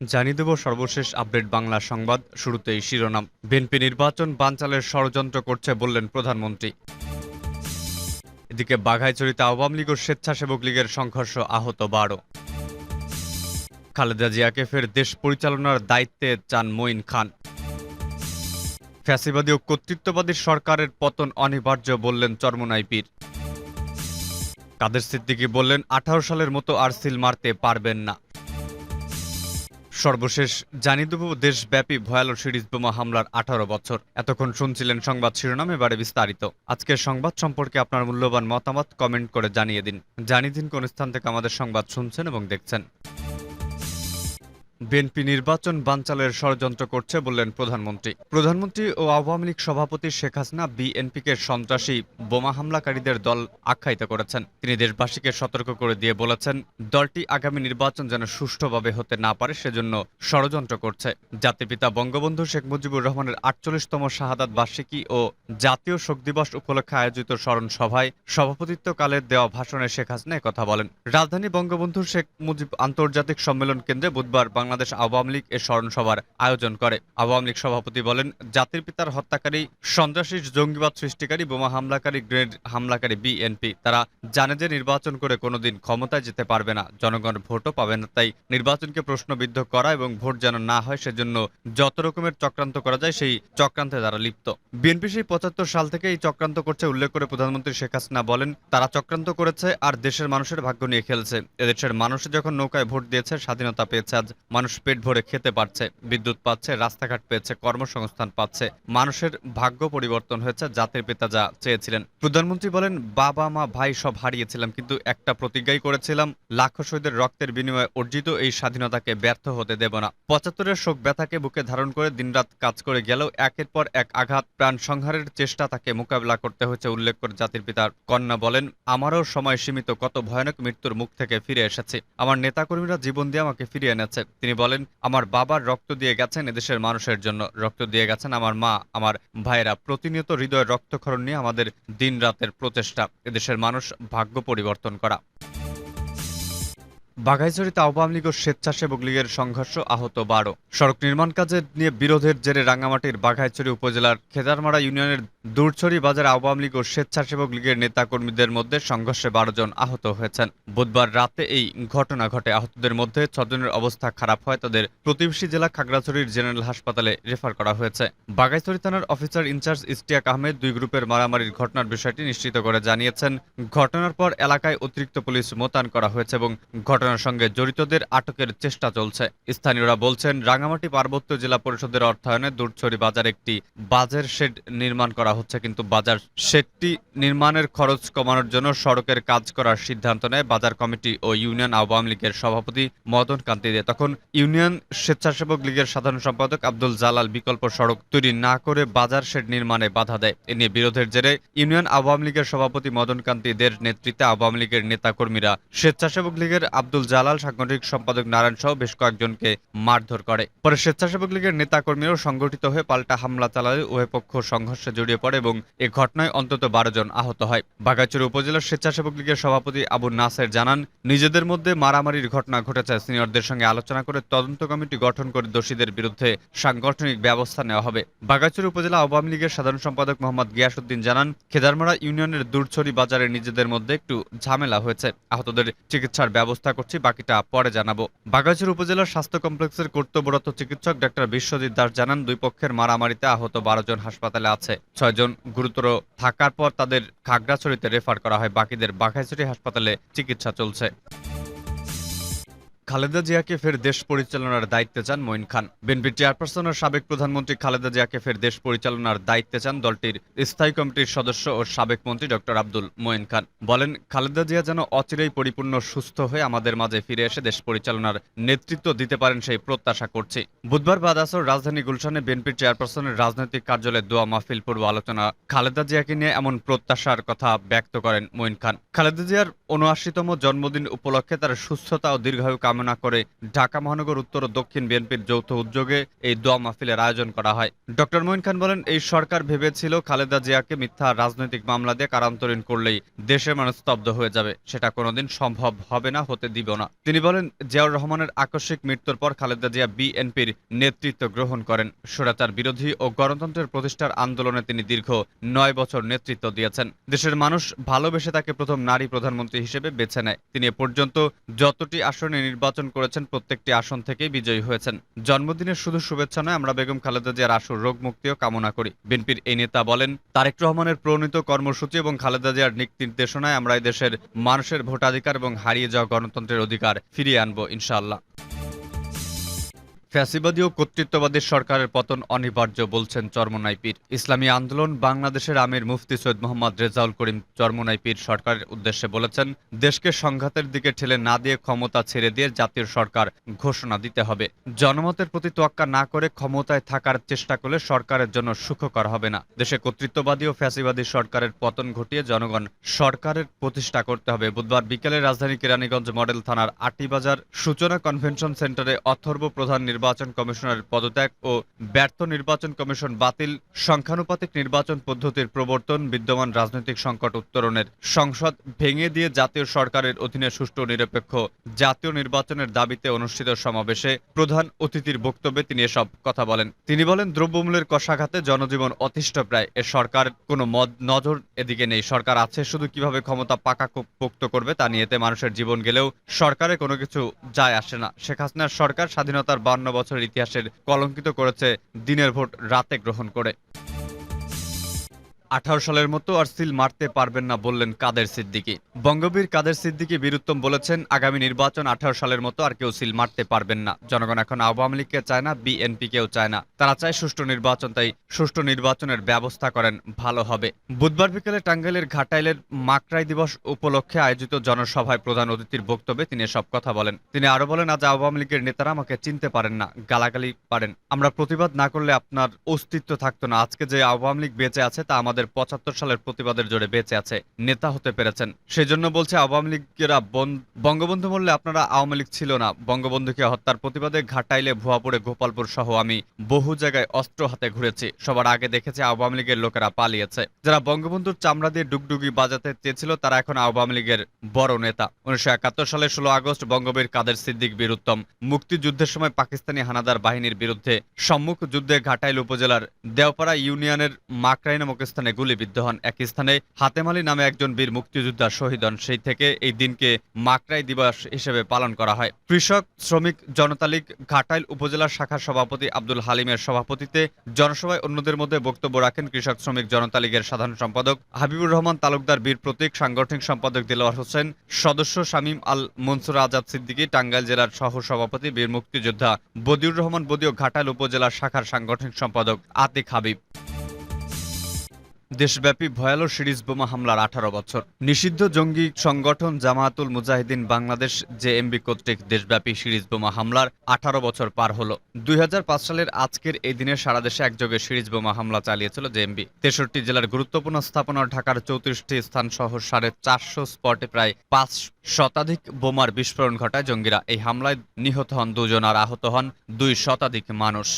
জানিয়ে দেব সর্বশেষ আপডেট বাংলা সংবাদ। শুরুতেই শিরোনাম। বিএনপি নির্বাচন বানচালের ষড়যন্ত্র করছে বললেন প্রধানমন্ত্রী। এদিকে বাঘাইচড়িতে আওয়ামী লীগ ও স্বেচ্ছাসেবক লীগের সংঘর্ষ আহত বারো। খালেদা জিয়াকে ফের দেশ পরিচালনার দায়িত্বে চান মঈন খান। ফ্যাসিবাদী ও কর্তৃত্ববাদী সরকারের পতন অনিবার্য বললেন চরমনাই পীর। কাদের সিদ্দিকি বললেন, আঠারো সালের মতো আর সিল মারতে পারবেন না। সর্বশেষ জানিয়ে দেব, দেশব্যাপী ভয়াল সিরিজ বোমা হামলার আঠারো বছর। এতক্ষণ শুনছিলেন সংবাদ শিরোনাম, এবারে বিস্তারিত। আজকের সংবাদ সম্পর্কে আপনার মূল্যবান মতামত কমেন্ট করে জানিয়ে দিন। জানিয়ে দিন কোন স্থান থেকে আমাদের সংবাদ শুনছেন এবং দেখছেন। বিএনপি নির্বাচন বানচালের ষড়যন্ত্র করছে বললেন প্রধানমন্ত্রী। প্রধানমন্ত্রী ও আওয়ামী লীগ সভাপতি শেখ হাসিনা বিএনপিকে সন্ত্রাসী, বোমা হামলাকারীদের দল আখ্যায়িত করেছেন। তিনি দেশবাসীকে সতর্ক করে দিয়ে বলেছেন, দলটি আগামী নির্বাচন যেন সুষ্ঠুভাবে হতে না পারে সেজন্য ষড়যন্ত্র করছে। জাতিপিতা বঙ্গবন্ধু শেখ মুজিবুর রহমানের আটচল্লিশতম শাহাদাত বার্ষিকী ও জাতীয় শোক দিবস উপলক্ষে আয়োজিত স্মরণ সভায় সভাপতিত্বকালে দেওয়া ভাষণে শেখ হাসিনা কথা বলেন। রাজধানী বঙ্গবন্ধু শেখ মুজিব আন্তর্জাতিক সম্মেলন কেন্দ্রে বুধবার বাংলাদেশ আওয়ামী লীগ এ স্মরণ সভার আয়োজন করে। আওয়ামী লীগ সভাপতি বলেন, জাতির পিতার হত্যাকারী সন্ত্রাসী জঙ্গিবাদ সৃষ্টিকারী, বোমা হামলাকারী গ্রেড হামলাকারী বিএনপি। তারা জানে যে নির্বাচন করে কোনোদিন ক্ষমতায় যেতে পারবে না। জনগণ ভোটও পাবে না, তাই নির্বাচনকে প্রশ্নবিদ্ধ করা এবং ভোট যেন না হয় সেজন্য যত রকমের চক্রান্ত করা যায়, সেই চক্রান্তে তারা লিপ্ত। বিএনপি সেই পঁচাত্তর সাল থেকে এই চক্রান্ত করছে উল্লেখ করে প্রধানমন্ত্রী শেখ হাসিনা বলেন, তারা চক্রান্ত করেছে আর দেশের মানুষের ভাগ্য নিয়ে খেলছে। এদেশের মানুষ যখন নৌকায় ভোট দিয়েছে, স্বাধীনতা পেয়েছে আজ। মানুষ পেট ভরে খেতে পারছে, বিদ্যুৎ পাচ্ছে, রাস্তাঘাট পেয়েছে, কর্মসংস্থান পাচ্ছে। মানুষের ভাগ্য পরিবর্তন হয়েছে, জাতির পিতা যা চেয়েছিলেন। প্রধানমন্ত্রী বলেন, বাবা, মা, ভাই সব হারিয়েছিলাম, কিন্তু একটা প্রতিজ্ঞাই করেছিলাম, লাখো শহীদের রক্তের বিনিময়ে অর্জিত এই স্বাধীনতাকে ব্যর্থ হতে দেব না। পঁচাত্তরের শোক ব্যথাকে বুকে ধারণ করে দিনরাত কাজ করে গেলেও একের পর এক আঘাত, প্রাণ সংহারের চেষ্টা তাকে মোকাবিলা করতে হয়েছে, উল্লেখ করে জাতির পিতার কন্যা বলেন, আমারও সময় সীমিত, কত ভয়ানক মৃত্যুর মুখ থেকে ফিরে এসেছে। আমার নেতাকর্মীরা জীবন দিয়ে আমাকে ফিরিয়ে এনেছে। তিনি বলেন, আমার বাবার রক্ত দিয়ে গেছেন এদেশের মানুষের জন্য। রক্ত দিয়ে গেছেন আমার মা, আমার ভাইয়েরা। প্রতিনিয়ত হৃদয়ের রক্তক্ষরণ নিয়ে আমাদের দিন রাতের প্রচেষ্টা। এদেশের মানুষ ভাগ্য পরিবর্তন করা। বাঘাইছড়িতে আওয়ামী লীগ ও স্বেচ্ছাসেবক লীগের সংঘর্ষ আহত বারো। সড়ক নির্মাণ কাজের নিয়ে বিরোধের জেরে রাঙ্গামাটির বাঘাইছড়ি উপজেলার খেদারমারা ইউনিয়নের দূরছড়ি বাজার আওয়ামী লীগ ও স্বেচ্ছাসেবক লীগের নেতাকর্মীদের মধ্যে সংঘর্ষে বারো জন আহত হয়েছেন। বুধবার রাতে এই ঘটনা ঘটে। আহতদের মধ্যে ছজনের অবস্থা খারাপ হয়। তাদের প্রতিবেশী জেলা খাগড়াছড়ির জেনারেল হাসপাতালে রেফার করা হয়েছে। বাঘাইছড়ি থানার অফিসার ইনচার্জ ইস্তিয়াক আহমেদ দুই গ্রুপের মারামারির ঘটনার বিষয়টি নিশ্চিত করে জানিয়েছেন। ঘটনার পর এলাকায় অতিরিক্ত পুলিশ মোতায়েন করা হয়েছে এবং ঘটনার সঙ্গে জড়িতদের আটকের চেষ্টা চলছে। স্থানীয়রা বলছেন রাঙামাটি পার্বত্য জেলা পরিষদের অর্থায়নে দূরছড়ি বাজার একটি বাজার শেড নির্মাণ করা হচ্ছে, কিন্তু বাজার শেডটি নির্মাণের খরচ কমানোর জন্য সড়কের কাজ করার সিদ্ধান্ত নেয় বাজার কমিটি ও ইউনিয়ন আওয়ামী লীগের সভাপতি মদন কান্তি দে তখন ইউনিয়ন স্বেচ্ছাসেবক লীগের সাধারণ সম্পাদক আব্দুল জালাল বিকল্প সড়ক তৈরি না করে বাজার শেড নির্মাণে বাধা দেয়। এ নিয়ে বিরোধের জেরে ইউনিয়ন আওয়ামী লীগের সভাপতি মদন কান্তি দের নেতৃত্বে আওয়ামী লীগের নেতাকর্মীরা স্বেচ্ছাসেবক লীগের আব্দুল জালাল সাংগঠনিক সম্পাদক নারায়ণ সহ বেশ কয়েকজনকে মারধর করে। পরে স্বেচ্ছাসেবক লীগের নেতাকর্মীরাও সংগঠিত হয়ে পাল্টা হামলা চালালে উভয় পক্ষ সংঘর্ষে জড়িয়ে পড়ে এবং এ ঘটনায় অন্তত বারো জন আহত হয়। বাগাচুর উপজেলার স্বেচ্ছাসেবক লীগের সভাপতি আবু নাসের জানান, নিজেদের মধ্যে মারামারির ঘটনা ঘটেছে। সিনিয়রদের সঙ্গে আলোচনা করে তদন্ত কমিটি গঠন করে দোষীদের বিরুদ্ধে সাংগঠনিক ব্যবস্থা নেওয়া হবে। বাগাচুর উপজেলা আওয়ামী লীগের সাধারণ সম্পাদক মোহাম্মদ গিয়াসুদ্দিন জানান খেদারমারা ইউনিয়নের দূরছড়ি বাজারে নিজেদের মধ্যে একটু ঝামেলা হয়েছে। আহতদের চিকিৎসার ব্যবস্থা করছি, বাকিটা পরে জানাব। বাগাচুর উপজেলার স্বাস্থ্য কমপ্লেক্সের কর্তব্যরত চিকিৎসক ডাক্তার বিশ্বজিৎ দাস জানান, দুই পক্ষের মারামারিতে আহত বারো জন হাসপাতালে আছে। ছয়জন গুরুতর থাকার পর তাদের খাগড়াছড়িতে রেফার করা হয়। বাকিদের বাঘাইছড়ি হাসপাতালে চিকিৎসা চলছে। খালেদা জিয়াকে ফের দেশ পরিচালনার দায়িত্বে চান মঈন খান। বিএনপি চেয়ারপারসন ও সাবেক প্রধানমন্ত্রী খালেদা জিয়াকে ফের দেশ পরিচালনার দায়িত্বে চান দলটির স্থায়ী কমিটির সদস্য ও সাবেক মন্ত্রী ডক্টর আব্দুল মঈন খান। বলেন, খালেদা জিয়া যেন অচিরেই পরিপূর্ণ সুস্থ হয়ে আমাদের মাঝে ফিরে এসে দেশ পরিচালনার নেতৃত্ব দিতে পারেন সেই প্রত্যাশা করছি। বুধবার বাদ আসর রাজধানী গুলশানে বিএনপির চেয়ারপারসনের রাজনৈতিক কার্যালয়ে দোয়া মাহফিল পূর্ব আলোচনা। খালেদা জিয়াকে নিয়ে এমন প্রত্যাশার কথা ব্যক্ত করেন মঈন খান। খালেদা জিয়ার উনআশিতম জন্মদিন উপলক্ষে তার সুস্থতা ও দীর্ঘায়ু কামনা কামনা করে ঢাকা মহানগর উত্তর ও দক্ষিণ বিএনপির যৌথ উদ্যোগে এই দোয়া মাহফিলের আয়োজন করা হয়। ডক্টর মঈন খান বলেন, এই সরকার ভেবেছিল খালেদা জিয়াকে মিথ্যা রাজনৈতিক মামলা দিয়ে কারান্তরীণ করলেই দেশের মানুষ স্তব্ধ হয়ে যাবে। সেটা কোনোদিন সম্ভব হবে না, হতে দিব না। তিনি বলেন, জিয়াউর রহমানের আকস্মিক মৃত্যুর পর খালেদা জিয়া বিএনপির নেতৃত্ব গ্রহণ করেন। স্বৈরাচার বিরোধী ও গণতন্ত্রের প্রতিষ্ঠার আন্দোলনে তিনি দীর্ঘ নয় বছর নেতৃত্ব দিয়েছেন। দেশের মানুষ ভালোবেসে তাকে প্রথম নারী প্রধানমন্ত্রী হিসেবে বেছে নেয়। তিনি এ পর্যন্ত যতটি আসনে নির্বাচন করেছেন প্রত্যেকটি আসন থেকেই বিজয়ী হয়েছেন। জন্মদিনের শুধু শুভেচ্ছা নয়, আমরা বেগম খালেদা জিয়ার আসর রোগ মুক্তিও কামনা করি। বিএনপির এই নেতা বলেন, তারেক রহমানের প্রণীত কর্মসূচি এবং খালেদা জিয়ার নিক নির্দেশনায় আমরা এই দেশের মানুষের ভোটাধিকার এবং হারিয়ে যাওয়া গণতন্ত্রের অধিকার ফিরিয়ে আনব, ইনশাআল্লাহ। ফ্যাসিবাদী ও কর্তৃত্ববাদী সরকারের পতন অনিবার্য বলছেন চরমনাই ইসলামী আন্দোলন বাংলাদেশের আমির মুফতি সৈয়দ মোহাম্মদ রেজাউল করিম চরমনাই সরকারের উদ্দেশ্যে বলেছেন, দেশকে সংঘাতের দিকে ঠেলে না দিয়ে ক্ষমতা ছেড়ে দিয়ে জাতীয় সরকার ঘোষণা দিতে হবে। জনমতের প্রতি তোয়াক্কা না করে ক্ষমতায় থাকার চেষ্টা করলে সরকারের জন্য সুখকর হবে না। দেশে কর্তৃত্ববাদী ও ফ্যাসিবাদী সরকারের পতন ঘটিয়ে জনগণ সরকারের প্রতিষ্ঠা করতে হবে। বুধবার বিকেলে রাজধানী কেরানীগঞ্জ মডেল থানার আটিবাজার সূচনা কনভেনশন সেন্টারে অথর্ব প্রধান নির্বাচন কমিশনারের পদত্যাগ ও ব্যর্থ নির্বাচন কমিশন বাতিল, সংখ্যানুপাতিক নির্বাচন পদ্ধতির প্রবর্তন, বিদ্যমান রাজনৈতিক সংকট উত্তরণের সংসদ ভেঙে দিয়ে জাতীয় সরকারের অধীনে সুষ্ঠু নিরপেক্ষ জাতীয় নির্বাচনের দাবিতে অনুষ্ঠিত সমাবেশে প্রধান অতিথির বক্তব্যে তিনি এসব কথা বলেন। তিনি বলেন, দ্রব্যমূল্যের কষাঘাতে জনজীবন অতিষ্ঠ প্রায়, এ সরকার কোনো মদ নজর এদিকে নেই। সরকার আছে শুধু কীভাবে ক্ষমতা পাকা পোক্ত করবে তা নিয়েতে মানুষের জীবন গেলেও সরকারে কোনো কিছু যায় আসে না। শেখ হাসিনার সরকার স্বাধীনতার বান্ন বছরের ইতিহাসের কলঙ্কিত করেছে দিনের ভোট রাতে গ্রহণ করে। আঠারো সালের মতো আর সিল মারতে পারবেন না বললেন কাদের সিদ্দিকি। বঙ্গবীর কাদের সিদ্দিকি বীরুত্তম বলেছেন, আগামী নির্বাচন আঠারো সালের মতো আর কেউ সিল মারতে পারবেন না। জনগণ এখন আওয়ামী লীগকে চায় না বিএনপি কেও চায় না। তারা চায় সুষ্ঠু নির্বাচন, তাই সুষ্ঠু নির্বাচনের ব্যবস্থা করেন, ভালো হবে। বুধবার বিকেলে টাঙ্গাইলের ঘাটাইলের মাকড়াই দিবস উপলক্ষে আয়োজিত জনসভায় প্রধান অতিথির বক্তব্যে তিনি সব কথা বলেন। তিনি আরও বলেন, আজ আওয়ামী লীগের নেতারা আমাকে চিনতে পারেন না, গালাগালি পারেন। আমরা প্রতিবাদ না করলে আপনার অস্তিত্ব থাকতো না। আজকে যে আওয়ামী লীগ বেঁচে আছে তা আমাদের আমাদের পঁচাত্তর সালের প্রতিবাদের জোরে বেঁচে আছে, নেতা হতে পেরেছেন। সেই জন্য বলছে আওয়ামী লীগেরা বঙ্গবন্ধু বললে আপনারা আওয়ামী লীগ ছিল না। বঙ্গবন্ধুকে হত্যার প্রতিবাদে ঘাটাইলে ভুয়াপুরে গোপালপুর সহ আমি বহু জায়গায় অস্ত্র হাতে ঘুরেছি। সবার আগে দেখেছে আওয়ামী লীগের লোকেরা পালিয়েছে। যারা বঙ্গবন্ধুর চামড়া দিয়ে ডুগডুগি বাজাতে চেয়েছিল, তারা এখন আওয়ামী লীগের বড় নেতা। উনিশশো একাত্তর সালের ষোলো আগস্ট বঙ্গবীর কাদের সিদ্দিক বীরুত্তম মুক্তিযুদ্ধের সময় পাকিস্তানি হানাদার বাহিনীর বিরুদ্ধে সম্মুখ যুদ্ধে ঘাটাইল উপজেলার দেওপাড়া ইউনিয়নের মাকরাই নামক স্থানে গুলিবিদ্ধ হন। এক স্থানে হাতেমালি নামে একজন বীর মুক্তিযোদ্ধা শহীদ হন। সেই থেকে এই দিনকে মাকরাই দিবস হিসেবে পালন করা হয়। কৃষক, শ্রমিক, জনতা লীগ, ঘাটাইল উপজেলা শাখার সভাপতি আব্দুল হালিমের সভাপতিতে জনসভায় অন্যদের মধ্যে বক্তব্য রাখেন কৃষক, শ্রমিক, জনতা লীগের সাধারণ সম্পাদক হাবিবুর রহমান, তালুকদার বীর প্রতীক, সাংগঠনিক সম্পাদক দিলওয়ার হোসেন, সদস্য শামীম আল মনসুর আজাদ সিদ্দিকী, টাঙ্গাইল জেলার সহ সভাপতি বীর মুক্তিযোদ্ধা বদিউর রহমান বদিও, ঘাটাইল উপজেলা শাখার সাংগঠনিক সম্পাদক আতিক হাবিব। দেশব্যাপী ভয়ালো সিরিজ বোমা হামলার আঠারো বছর। নিষিদ্ধ জঙ্গি সংগঠন জামায়াতুল মুজাহিদিন বাংলাদেশ জেএমবি কর্তৃক দেশব্যাপী সিরিজ বোমা হামলার আঠারো বছর পার হলো। দুই হাজার পাঁচ সালের আজকের এই দিনে সারা দেশে একযোগে সিরিজ বোমা হামলা চালিয়েছিল জেএমবি। তেষট্টি জেলার গুরুত্বপূর্ণ স্থাপনা ঢাকার চৌত্রিশটি স্থান সহ সাড়ে চারশো স্পটে প্রায় পাঁচ শতাধিক বোমার বিস্ফোরণ ঘটায় জঙ্গিরা। এই হামলায় নিহত হন দুজন আর আহত হন দুই শতাধিক মানুষ।